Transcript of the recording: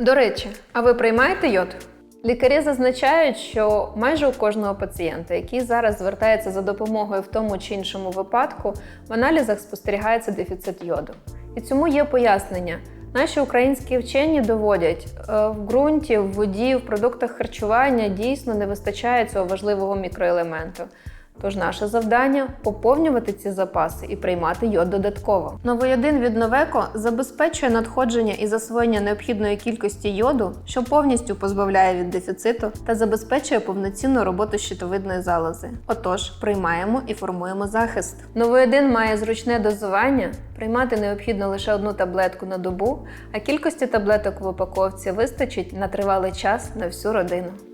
До речі, а ви приймаєте йод? Лікарі зазначають, що майже у кожного пацієнта, який зараз звертається за допомогою в тому чи іншому випадку, в аналізах спостерігається дефіцит йоду. І цьому є пояснення. Наші українські вчені доводять, е, в ґрунті, в воді, в продуктах харчування дійсно не вистачає цього важливого мікроелементу. Тож наше завдання поповнювати ці запаси і приймати йод додатково. Новоєдин від Новеко забезпечує надходження і засвоєння необхідної кількості йоду, що повністю позбавляє від дефіциту та забезпечує повноцінну роботу щитовидної залози. Отож, приймаємо і формуємо захист. Новоєдин має зручне дозування. Приймати необхідно лише одну таблетку на добу, а кількості таблеток в упаковці вистачить на тривалий час на всю родину.